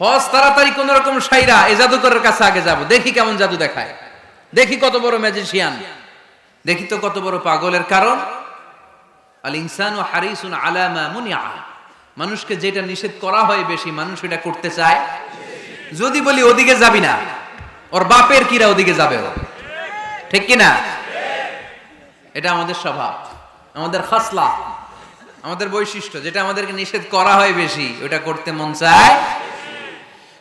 হজ তাড়াতাড়ি কোন রকম সাইরা এই জাদুকরের কাছে আগে যাব। দেখি কেমন জাদু দেখায়। দেখি কত বড় ম্যাজিশিয়ান দেখি তো কত বড় পাগলের কারণ। আল ইনসান হারিসুন আলামা মুনিয়া। মানুষকে যেটা নিষেধ করা হয় বেশি, মানুষ এটা করতে চায়। যদি বলি ওদিকে যাবি না, ওর বাপের কিরা ওদিকে যাবে ও। ঠিক কিনা এটা আমাদের স্বভাব, আমাদের খাসলা, আমাদের বৈশিষ্ট্য। যেটা আমাদেরকে নিষেধ করা হয় বেশি, ওটা করতে মন চায়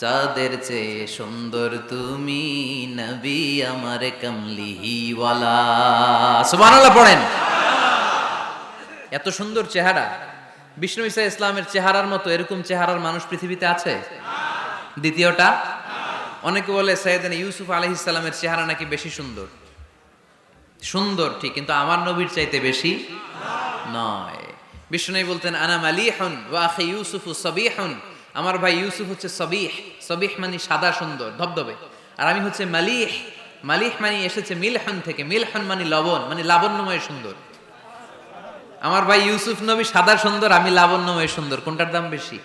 চাঁদের চেয়ে সুন্দর তুমি নবী আমার কমলিহিওয়ালা সুবহানাল্লাহ, পড়েন। এত সুন্দর চেহারা। বিষ্ণু ইসা ইসলামের চেহারার মতো এরকম চেহারার মানুষ পৃথিবীতে আছে? দ্বিতীয়টা, অনেকে বলে সৈয়দান ইউসুফ আলহ ইসলামের চেহারা নাকি বেশি সুন্দর? সুন্দর, ঠিক, কিন্তু আমার নবীর চাইতে বেশি নয়। বিষ্ণু বলতেন আনাম আলিহন ওয়াখে ইউসুফ সবিহন। আমার ভাই ইউসুফ হচ্ছে সবিহ সবিহ মানে সাদা সুন্দর, ধবধবে। আর আমি হচ্ছে মালিহ মালিহ মানে এসেছে মিলহন থেকে, মিলহন মানে লবণ মানে লাবণ্যময় সুন্দর। আমার ভাই ইউসুফ নবী সাদা সুন্দর, আমি লাবণ্যময় সুন্দর, কোনটার দাম বেশি?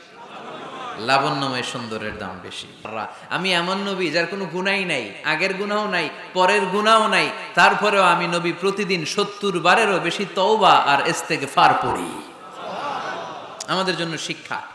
লাবণ্যময় সুন্দরের দাম বেশি। আমি এমন নবী যার কোনো গুণাই নাই, আগের গুণাও নাই, পরের গুণাও নাই, তারপরেও আমি নবী প্রতিদিন সত্তর বারেরও বেশি তওবা আর এস্তেকে ফার পড়ি। আমাদের জন্য শিক্ষা।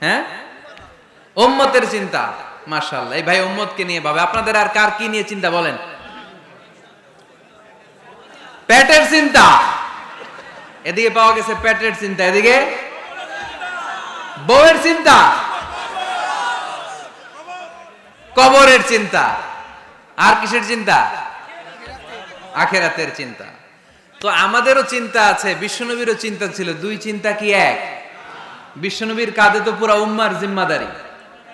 হ্যাঁ? ওম্মতের চিন্তা মাশাল্লাহ এই ভাই ওম্মতকে নিয়ে ভাবে। আপনাদের আর কার কি নিয়ে চিন্তা বলেন? পেটের চিন্তা। এদিকে পাওয়া গেছে পেটের চিন্তা, এদিকে? বউয়ের চিন্তা। কবরের চিন্তা। আর কিসের চিন্তা? আখেরাতের চিন্তা। তো আমাদেরও চিন্তা আছে, বিশ্বনবীরও চিন্তা ছিল। দুই চিন্তা কি এক? বিশ্বনবীর কাঁধে তো পুরা উম্মার জিম্মাদারি।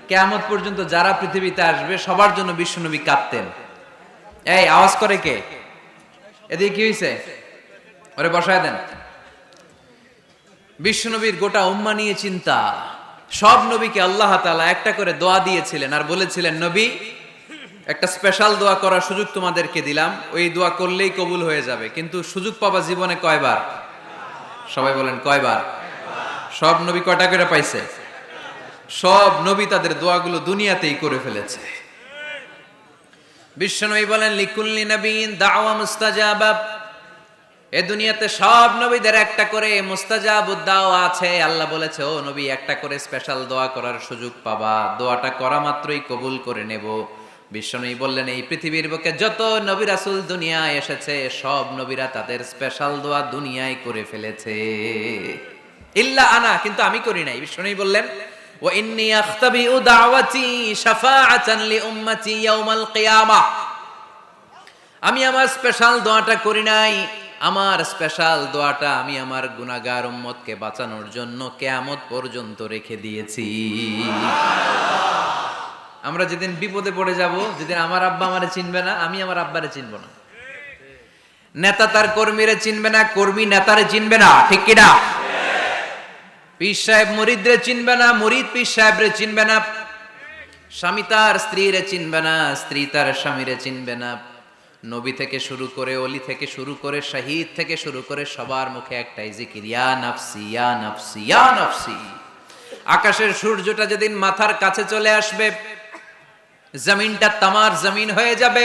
কেয়ামত পর্যন্ত যারা পৃথিবীতে আসবে, সবার জন্য বিশ্বনবী কাঁদতেন। এই, আওয়াজ করে কে? এদিকে কি হয়েছে ওরে বসায় দেন। বিশ্বনবীর গোটা উম্মা নিয়ে চিন্তা। সব নবীকে আল্লাহ তাআলা একটা করে দোয়া দিয়েছিলেন আর বলেছিলেন, নবী, একটা স্পেশাল দোয়া করার সুযোগ তোমাদেরকে দিলাম। ওই দোয়া করলেই কবুল হয়ে যাবে। কিন্তু সুযোগ পাবা জীবনে কয়বার? সবাই বলেন, কয়বার? সব নবী কয়টা করে পাইছে? সব নবী তাদের দোয়াগুলো দুনিয়াতেই করে ফেলেছে। বিশ্বনবী বলেন, লিকুল্লি নবীন দাওয়া মুস্তাজাবা। এ দুনিয়াতে সব নবীদের একটা করে মুস্তাজাব উদ্দাও আছে। আল্লাহ বলেছে, ও নবী, একটা করে স্পেশাল দোয়া করার সুযোগ পাবা। দোয়াটা করা মাত্রই কবুল করে নেব। বিশ্বনবী বললেন, এই পৃথিবীর বুকে যত নবী রাসূল দুনিয়ায় এসেছে, সব নবীরা তাদের স্পেশাল দোয়া দুনিয়ায় করে ফেলেছে। ইল্লা আনা, কিন্তু আমি করি নাই। বিশ্বনবী বললেন ও ইন্নী আখতাবিউ দাওয়াতি শাফাআতান লি উম্মতি ইয়াউমাল কিয়ামাহ আমি আমার স্পেশাল দোয়াটা করি নাই। আমার স্পেশাল দোয়াটা আমি আমার উম্মতকে বাঁচানোর জন্য পর্যন্ত রেখে দিয়েছি। আমরা যেদিন বিপদে পড়ে যাব, যেদিন আমার আব্বা আমারে চিনবে না, আমি আমার আব্বারে চিনব না। নেতা তার কর্মীরে চিনবে না, কর্মী নেতারে চিনবে না, ঠিক কিনা পীর সাহেব মুরিদরে চিনবে না, মুরিদ পীর সাহেবরে চিনবে না। স্বামী তার স্ত্রীরে চিনবে না, স্ত্রী তার স্বামীরে চিনবে না। নবী থেকে শুরু করে, অলি থেকে শুরু করে, শহীদ থেকে শুরু করে সবার মুখে একটাই জিকির, ইয়া নাফসি ইয়া নাফসি ইয়া নাফসি। আকাশের সূর্যটা যেদিন মাথার কাছে চলে আসবে, জমিনটা তামার জমিন হয়ে যাবে।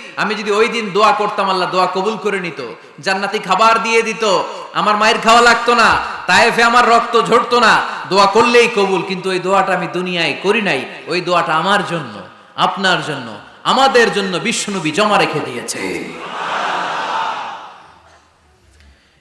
আমি যদি ওই দিন দোয়া করতাম, আল্লাহ দোয়া কবুল করে নিত, জান্নাতি খাবার দিয়ে দিত, আমার মায়ের খাওয়া লাগতো না তাইফে আমার রক্ত ঝরতো না, দোয়া করলেই কবুল, কিন্তু ওই দোয়াটা আমি দুনিয়ায় করি নাই, ওই দোয়াটা আমার জন্য, আপনার জন্য, আমাদের জন্য বিশ্বনবী জমা রেখে দিয়েছে।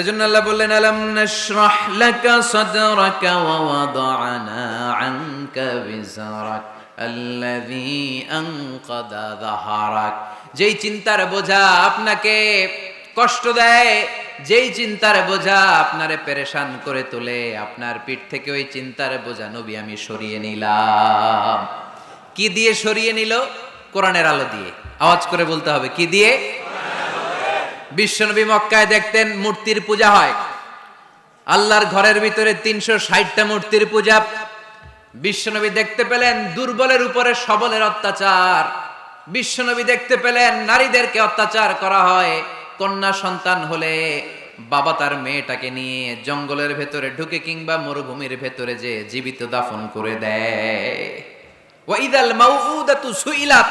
এজন্য আল্লাহ বললেন, আলাম নাশরাহ লাকা সাদরাকা ওয়া ওয়াদানা আনকা বিজরাক আল্লাযী আনকাদা যাহারাক। যেই চিন্তার বোঝা আপনাকে কষ্ট দেয়, যেই চিন্তার বোঝা আপনারে পেরেশান করে তোলে, আপনার পিঠ থেকে ওই চিন্তার বোঝা নবী আমি সরিয়ে নিলাম। কি দিয়ে সরিয়ে নিল? কোরআনের আলো দিয়ে। আওয়াজ করে বলতে হবে, কি দিয়ে? বিশ্বনবী মক্কায় দেখতেন মূর্তির পূজা হয়। আল্লাহর ঘরের ভিতরে তিনশো ষাটটা মূর্তির পূজা। বিশ্বনবী দেখতে পেলেন দুর্বলের উপরে সবলের অত্যাচার। বিশ্বনবী দেখতে পেলেন নারীদেরকে অত্যাচার করা হয়। কন্যা সন্তান হলে বাবা তার মেয়েটাকে নিয়ে জঙ্গলের ভেতরে ঢুকে কিংবা মরুভূমির ভেতরে যে জীবিত দাফন করে দেয়। ওয়াইদাল মাউউদাতু সুইলাত।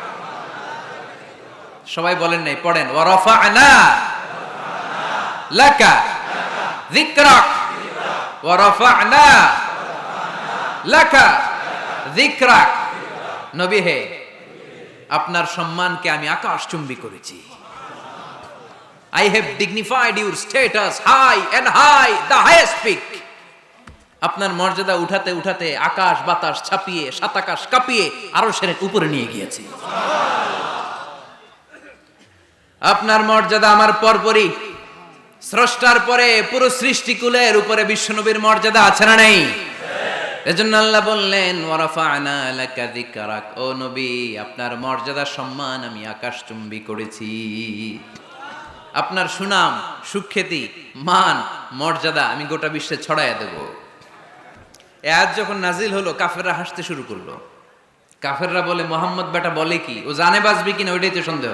সবাই বলেন নাই, পড়েন, ওয়ারাফা'না লাকা যিকরাক, ওয়ারাফা'না লাকা যিকরাক। নবী হে, আপনার সম্মানকে আমি আকাশচুম্বী করেছি। I have dignified your status high and high the highest peak আপনার মর্যাদা উঠাতে উঠাতে আকাশ বাতাস ছাপিয়ে, সাত আকাশ কাঁপিয়ে আরও সেরে উপরে নিয়ে গিয়েছি। আপনার মর্যাদা আমার পরপরই। স্রষ্টার পরে পুরো সৃষ্টিকুলের উপরে বিশ্বনবীর মর্যাদা আছে না নেই? এজন্য আল্লাহ বললেন, ওয়ারাফা'না লাকা ও নবী, আপনার মর্যাদা সম্মান আমি আকাশচুম্বী করেছি। আপনার সুনাম, সুখ্যাতি, মান, মর্যাদা আমি গোটা বিশ্বে ছড়াইয়া দেব। আজ যখন নাজিল হলো, কাফেররা হাসতে শুরু করল। কাফেররা বলে, মোহাম্মদ বেটা বলে কি? ও জানে বাজবি কিনা ওইটাই তো সন্দেহ।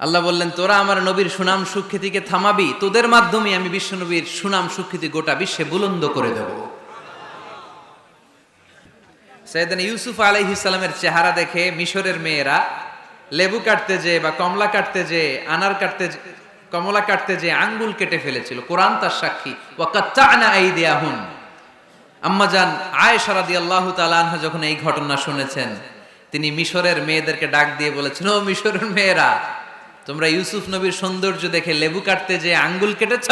আল্লাহ বললেন, তোরা আমার নবীর সুনাম সুখ্যাতিকে থামাবি, তোদের মাধ্যমে আমি বিশ্ব নবীর সুনাম সুখ্যাতি গোটা বিশ্বে বুলন্দ করে দেব। সৈয়দান ইউসুফ আলাইহি সালামের চেহারা দেখে মিশরের মেয়েরা লেবু কাটতে যে বা কমলা কাটতে যে আনার কাটতে কমলা কাটতে যে আঙ্গুল কেটে ফেলেছিল। কোরআন তার সাক্ষী। ওয়াকাত্তানা আইদিয়াহুন। আম্মাজান আয়েশা রাদিয়াল্লাহু তাআলা আনহা যখন এই ঘটনা শুনেছেন, তিনি মিশরের মেয়েদেরকে ডাক দিয়ে বলেছেন, ও মিশরের মেয়েরা তোমরা ইউসুফ নবীর সৌন্দর্য দেখে লেবু কাটতে যে আঙ্গুল কেটেছ?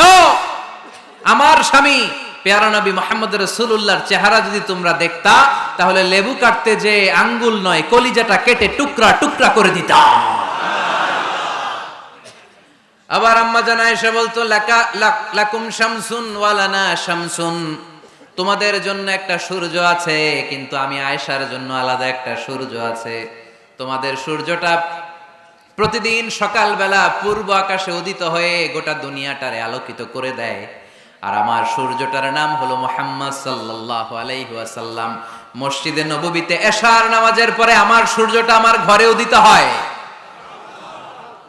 আমার স্বামী, পেয়ারা নবী মোহাম্মদ রসুল্লাহর চেহারা যদি তোমরা দেখতা, তাহলে লেবু কাটতে যে আঙ্গুল নয়, কলিজাটা কেটে টুকরা টুকরা করে দিতা। আবার আম্মা জানা এসে বলতো লাকুম শামসুন ওয়ালানা শামসুন। তোমাদের জন্য একটা সূর্য আছে, কিন্তু আমি আয়েশার জন্য আলাদা একটা সূর্য আছে। তোমাদের সূর্যটা প্রতিদিন সকালবেলা পূর্ব আকাশে উদিত হয়ে গোটা দুনিয়াটারে আলোকিত করে দেয়। আর আমার সূর্যটার নাম হলো মোহাম্মদ সাল্লাহ আলাইহাসাল্লাম মসজিদে নববীতে এশার নামাজের পরে আমার সূর্যটা আমার ঘরে উদিত হয়।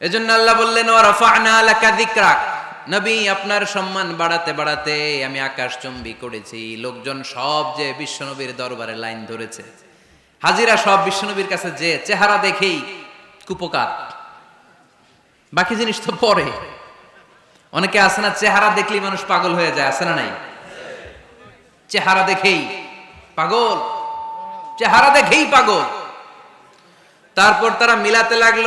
এজন্য আল্লাহ বললেন নবী, আপনার সম্মান বাড়াতে বাড়াতে আমি আকাশ চম্বি করেছি। লোকজন সব যে বিশ্বনবীর দরবারে লাইন ধরেছে। হাজিরা সব বিশ্বনবীর কাছে যে চেহারা দেখেই কুপকার। বাকি জিনিস তো পরে। অনেকে আছে না, চেহারা দেখলেই মানুষ পাগল হয়ে যায়, আছে না নাই? চেহারা দেখেই পাগল। চেহারা দেখেই পাগল। তারপর তারা মিলাতে লাগল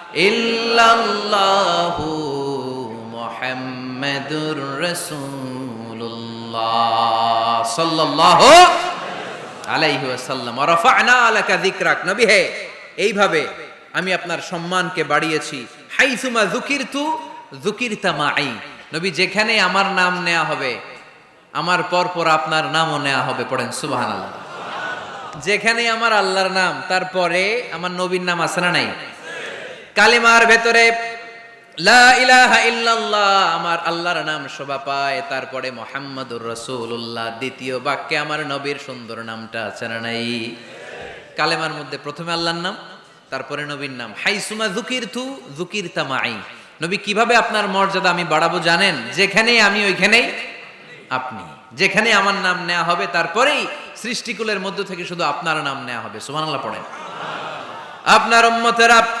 ইল্লাল্লাহু মুহাম্মাদুর রাসূলুল্লাহ সাল্লাল্লাহু আলাইহি ওয়াসাল্লাম। ওয়া রাফা'না আলাকা যিকরাক। নবী হে, এইভাবে আমি আপনার সম্মানকে বাড়িয়েছি। হাইসুমা যুকিরতু, যুকিরতা মাই। নবী, যেখানে আমার নাম নেওয়া হবে, আমার পর পর আপনার নামও নেওয়া হবে, পড়েন সুবহানাল্লাহ। যেখানে আমার আল্লাহর নাম, তারপরে আমার নবীর নাম আছে না নাই? কালিমার ভেতরে, লা ইলাহা ইল্লাল্লাহ আমার আল্লাহর নাম শোভা পায়। তারপরে, মোহাম্মদুর রসুল্লাহ দ্বিতীয় বাক্যে, আমার নবীর সুন্দর নামটা আছে না নাই? কালেমার মধ্যে প্রথমে আল্লাহর নাম, তারপরে নবীর নাম। হাইসুমা জুকির থু জুকির তামাই নবী কীভাবে আপনার মর্যাদা আমি বাড়াবো জানেন? যেখানেই আমি, ওইখানেই আপনি। যেখানে আমার নাম নেওয়া হবে, তারপরেই সৃষ্টিকুলের মধ্য থেকে শুধু আপনার নাম নেওয়া হবে। সুবহানাল্লাহ পড়েন। আপনার উম্মতেরা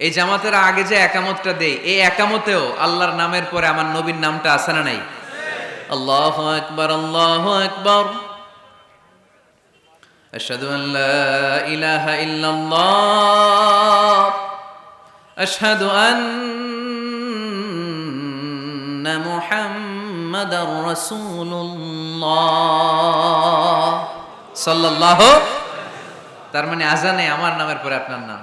এই জামাতের আগে যে একামতটা দেই এই একামতেও আল্লাহর নামের পরে আমার নবীর নামটা আছে না নাই আল্লাহ আকবার আল্লাহ আকবার أشهد أن لا إله إلا الله أشهد أن محمد رسول الله صلى الله তার মানে আজানে আমার নামের পরে আপনার নাম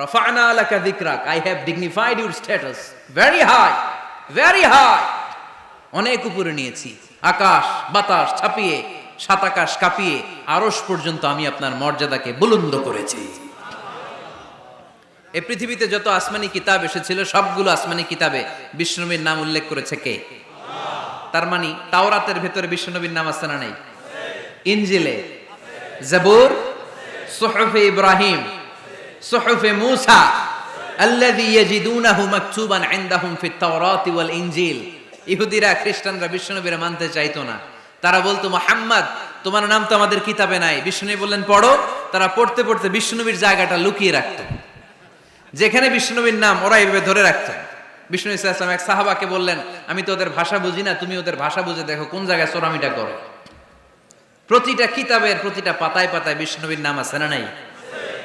রফানা লাকা যিকরাক I have dignified your status very high very high অনেক উপরে নিয়েছি। আকাশ, বাতাস ছাপিয়ে, সাত আকাশ কাঁপিয়ে, আরশ পর্যন্ত আমি আপনার মর্যাদাকে বুলন্দ করেছি। এ পৃথিবীতে যত আসমানি কিতাব এসেছিল, সবগুলো আসমানি কিতাবে বিষ্ণুনবীর নাম উল্লেখ করেছে কে? তার মানে তাওরাতের ভেতরে বিষ্ণুনবীর নাম আছে না নাই? ইনজিলে, জাবুর, সুহফে ইব্রাহিম সুহফে মুসা, আল্লাযী মাকতুবান ইনদাহুম ফিত তাওরাতি ওয়াল ইনজিল। ইহুদিরা, খ্রিস্টানরা মানতে চাইতো না। তারা বলতো তোমার নাম তো আমাদের কিতাবে নাই। বললেন, পড়ো। তারা পড়তে পড়তে বিষ্ণুনবীর জায়গাটা লুকিয়ে রাখতো। যেখানে বিষ্ণুনবীর নাম ওরা এইভাবে ধরে রাখতো। বিষ্ণু ইসলাম এক সাহাবাকে বললেন, আমি তো ওদের ভাষা বুঝি না, তুমি ওদের ভাষা বুঝে দেখো কোন জায়গায় চোরামিটা করো। প্রতিটা কিতাবের প্রতিটা পাতায় পাতায় বিষ্ণুনবীর নাম আছে না নাই?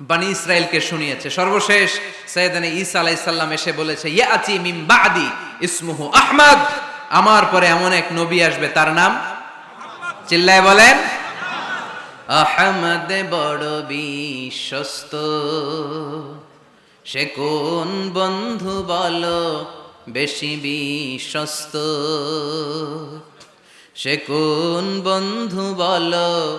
বানি ইসরায়েলকে শুনিয়েছে। সর্বশেষ সৈয়দানে ঈসা আলাইসাল্লাম এসে বলেছে, ইয়াতি মিম বাদি ইসমুহু আহমদ। আমার পরে এমন এক নবী আসবে, তার নাম? চিল্লায় বলেন। আহমদ বড় বিশ্বস্ত। সে কোন বন্ধু বলো বেশি বিশ্বস্ত? সে কোন বন্ধু বলো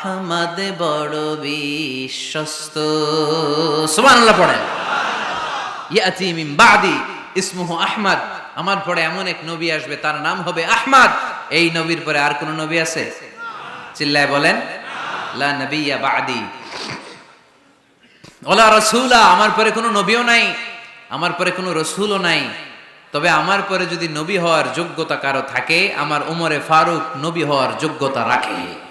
আহমদ বড় বিশ্বস্ত। সুবহানাল্লাহ পড়েন। ইয়াতি মিন বাদি, ইসমুহু আহমদ। আমার পরে এমন এক নবী আসবে, তার নাম হবে আহমদ। এই নবীর পরে আর কোন নবী আছে? চিল্লায় বলেন, লা নবিয়া বাদি। ওলা রসুলা, আমার পরে কোনো নবীও নাই, আমার পরে কোনো রসুলও নাই। তবে আমার পরে যদি নবী হওয়ার যোগ্যতা কারও থাকে, আমার উমরে ফারুক নবী হওয়ার যোগ্যতা রাখে।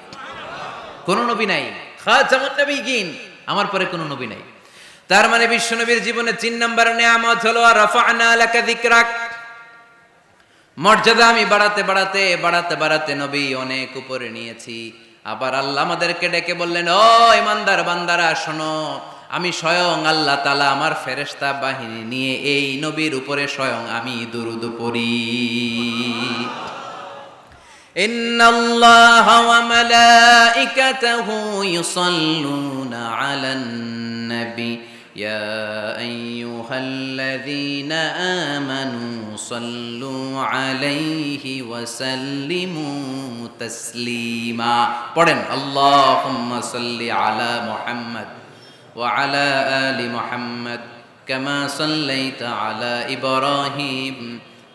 কোন নবী নাই। খাজামুন নবীগিন, আমার পরে কোনো নবী নাই। তার মানে বিশ্ব নবীর জীবনে তিন নম্বর নিয়ামত হলো মর্যাদা আমি বাড়াতে বাড়াতে বাড়াতে বাড়াতে নবী অনেক উপরে নিয়েছি। আবার আল্লাহ আমাদেরকে ডেকে বললেন, ও ইমানদার বান্দারা, শোনো, আমি স্বয়ং আল্লাহ তালা আমার ফেরেশতা বাহিনী নিয়ে এই নবীর উপরে স্বয়ং আমি দুরুদ পড়ি। ان الله وملائكته يصلون على النبي يا ايها الذين امنوا صلوا عليه وسلموا تسليما. قرن اللهم صل على محمد وعلى ال محمد كما صليت على إبراهيم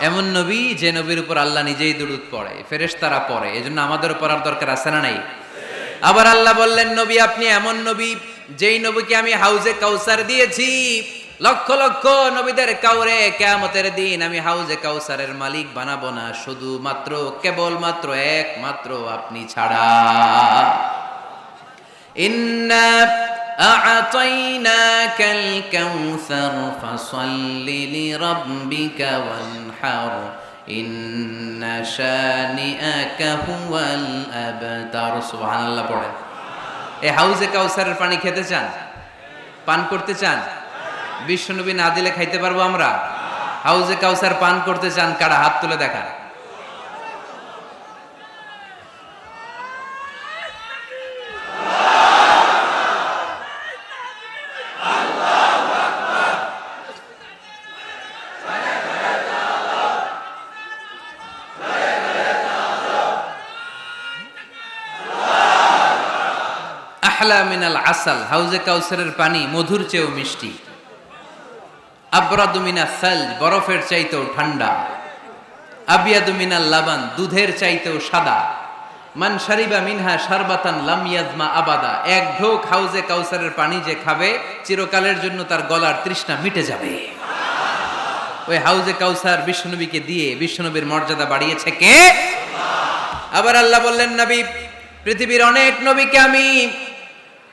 এমন নবী যে নবীর উপর আল্লাহ নিজেই দুরুদ পড়ে, ফেরেশতারা পড়ে, এজন্য আমাদের পড়ার দরকার আছে না নাই? আবার আল্লাহ বললেন, নবী, আপনি এমন নবী যেই নবীকে আমি হাউজে কাউসার দিয়েছি। লক্ষ লক্ষ নবীদের কাউরে কেয়ামতের দিন আমি হাউজে কাউসারের মালিক বানাবো না। শুধুমাত্র, কেবলমাত্র, একমাত্র আপনি ছাড়া। ইন্না أعطيناك الكوثر فصل لربك وانحر إن شانئك هو الأبتر سبحان الله পড়েন এই হাউজে কাউসারের পানি খেতে চান পান করতে চান বিশ্বনবী না দিলে খাইতে পারবো আমরা হাউজে কাউসার পান করতে চান কারা হাত তুলে দেখা মিনাল আসাল, হাউজে কাউসারের পানি মধুর চেয়েও মিষ্টি। আবরাদুমিনা সাল বরফের চাইতেও ঠান্ডা। আবিয়াদুমিনা লাবান, দুধের চাইতেও সাদা। মান শারিবা মিনহা সারবাতান লাম ইয়াজমা আবাদা। এক ঢোক হাউজে কাউসারের পানি যে খাবে, চিরকালের জন্য তার গলার তৃষ্ণা মিটে যাবে। ওই হাউজে কাউসার বিশ্বনবীকে দিয়ে বিশ্বনবীর মর্যাদা বাড়িয়েছে কে? আবার আল্লাহ বললেন, নবী, পৃথিবীর অনেক নবীকে আমি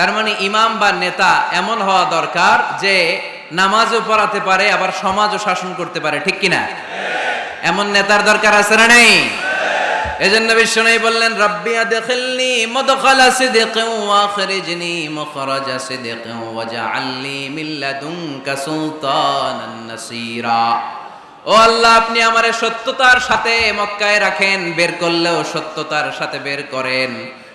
তার মানে ইমাম বা নেতা এমন হওয়া দরকার যে নামাজও পড়াতে পারে, আবার সমাজও শাসন করতে পারে, ঠিক কিনা? এমন নেতার দরকার আছে না নেই? এজন্য বিষ্ণু বললেন, রব্বি আদখিলনি মুদখালা সিদকিন ওয়া আখরিজনি মুখরাজা সিদকিন ওয়াজআলনি মিন লাদুনকা সুলতানান নাসীরা। ও আল্লাহ, আপনি আমারে সত্যতার সাথে মক্কায় রাখেন, বের করলেও সত্যতার সাথে বের করেন।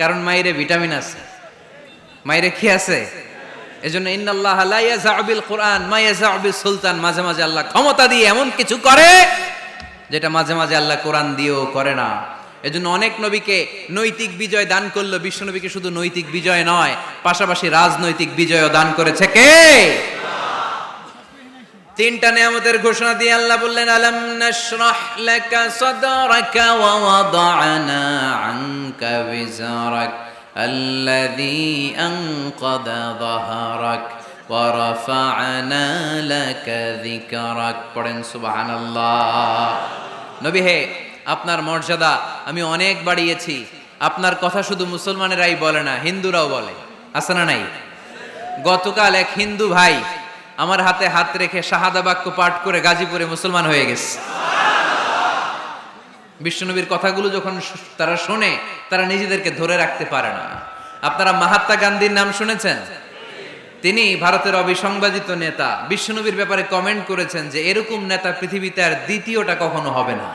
কারণ মায়েরে ভিটামিন আছে। মায়েরে কি আছে? এজন্য ইন্নাল্লাহ লা ইয়াজাউ বিল কোরআন, মা ইয়াজাউ বিস সুলতান। মাঝে মাঝে আল্লাহ ক্ষমতা দিয়ে এমন কিছু করে, যেটা মাঝে মাঝে আল্লাহ কোরআন দিয়েও করে না। এজন্য অনেক নবীকে নৈতিক বিজয় দান করল, বিশ্ব নবীকে শুধু নৈতিক বিজয় নয়, পাশাপাশি রাজনৈতিক বিজয়ও দান করেছে কে? তিনটা নিয়ামতের ঘোষণা দিয়ে আল্লাহ বললেন, আলাম নাশরাহ লাকা সাদরাকা ওয়া ওয়াদানা আনকা বিজরাক আনকাদা যাহরাক ওয়া রাফা'না লাকা যিকরাক। পড়েন, সুবহানাল্লাহ। নবী হে, আপনার মর্যাদা আমি অনেক বাড়িয়েছি। আপনার কথা শুধু মুসলমানেরাই বলে না, হিন্দুরাও বলে। আছে না নাই? গতকাল এক হিন্দু ভাই আমার হাতে হাত রেখে শাহাদা বাক্য পাঠ করে গাজীপুরে মুসলমান হয়ে গেছে। বিশ্বনবীর কথাগুলো যখন তারা শোনে, তারা নিজেদেরকে ধরে রাখতে পারে না। আপনারা মহাত্মা গান্ধীর নাম শুনেছেন? তিনি ভারতের অবিসংবাদিত নেতা। বিশ্বনবীর ব্যাপারে কমেন্ট করেছেন যে, এরকম নেতা পৃথিবীতে আর দ্বিতীয়টা কখনো হবে না।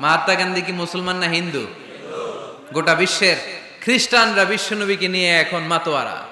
মহাত্মা গান্ধী কি মুসলমান না হিন্দু? গোটা বিশ্বের খ্রিস্টানরা বিশ্বনবীকে নিয়ে এখন মাতোয়ারা।